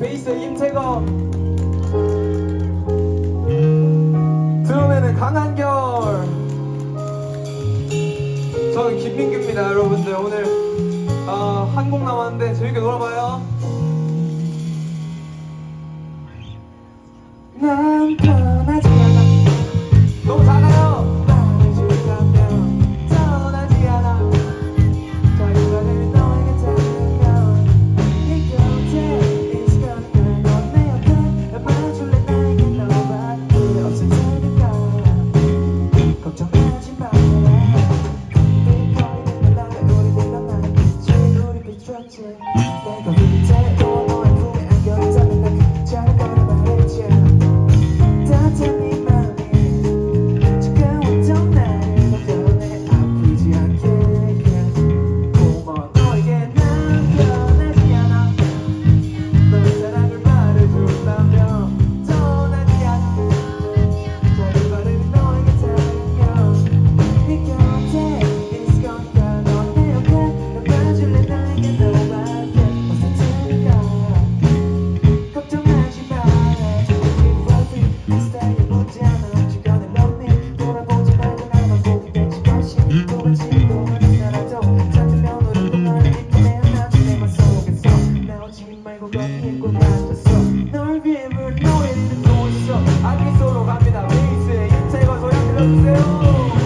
베이스 임채검 드럼에는 강한결. 저는 김민규입니다 여러분들. 오늘 아, 어, 한곡 남았는데 재밌게 놀아봐요. 난 편하지 Brasil!